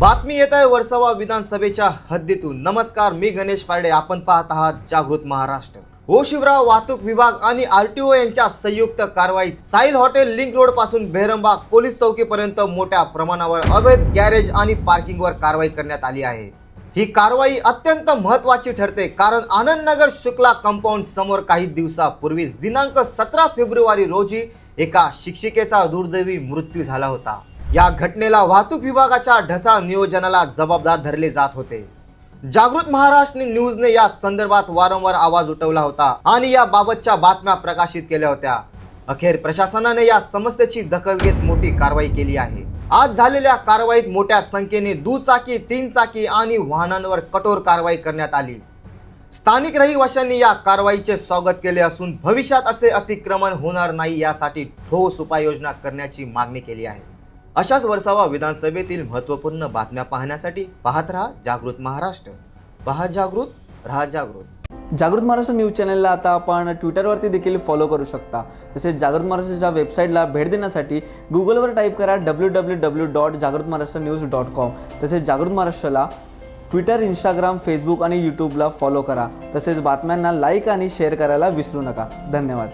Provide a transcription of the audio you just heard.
बातमी येत आहे वर्सावा विधानसभेच्या हद्दीतून. नमस्कार मी गणेश पारडे आपण पाहत आहात जागृत महाराष्ट्र. हो शिवराव वाहतूक विभाग आणि आरटीओ यांच्या संयुक्त कारवाईत साईल हॉटेल लिंक रोडपासून बेहरमबाग पोलीस चौकीपर्यंत मोठ्या प्रमाणावर अवैध गॅरेज आणि पार्किंगवर कारवाई करण्यात आली आहे. ही कारवाई अत्यंत महत्वाची ठरते कारण आनंदनगर शुक्ला कंपाऊंड समोर काही दिवसापूर्वीच दिनांक सतरा फेब्रुवारी रोजी एका शिक्षिकेचा दुर्दैवी मृत्यू झाला होता. या घटनेला वाहतूक विभागाच्या ढसा नियोजनाला जबाबदार धरले जात होते. जागृत महाराष्ट्र न्यूजने या संदर्भात वारंवार आवाज उठवला होता आणि या बाबतच्या बातम्या प्रकाशित केल्या होत्या. अखेर प्रशासनाने या समस्येची दखल घेत मोठी कारवाई केली आहे. आज झालेल्या कारवाईत मोठ्या संख्येने दुचाकी तीन चाकी आणि वाहनांवर कठोर कारवाई करण्यात आली. स्थानिक रहिवाशांनी या कारवाईचे स्वागत केले असून भविष्यात असे अतिक्रमण होणार नाही यासाठी ठोस उपाययोजना करण्याची मागणी केली आहे. अशाच वर्षावा विधानसभेतील महत्त्वपूर्ण बातम्या पाहण्यासाठी पाहत रहा जागृत महाराष्ट्र. पहा जागृत राहा जागृत. जागृत महाराष्ट्र न्यूज चॅनलला आता आपण ट्विटरवरती देखील फॉलो करू शकता. तसेच जागृत महाराष्ट्राच्या वेबसाईटला भेट देण्यासाठी गुगलवर टाईप करा डब्ल्यू डब्ल्यू डब्ल्यू डॉट जागृत महाराष्ट्र न्यूज डॉट कॉम तसेच जागृत महाराष्ट्राला ट्विटर इंस्टाग्राम फेसबुक आणि यूट्यूबला फॉलो करा. तसेच बातम्यांना लाईक आणि शेअर करायला विसरू नका. धन्यवाद.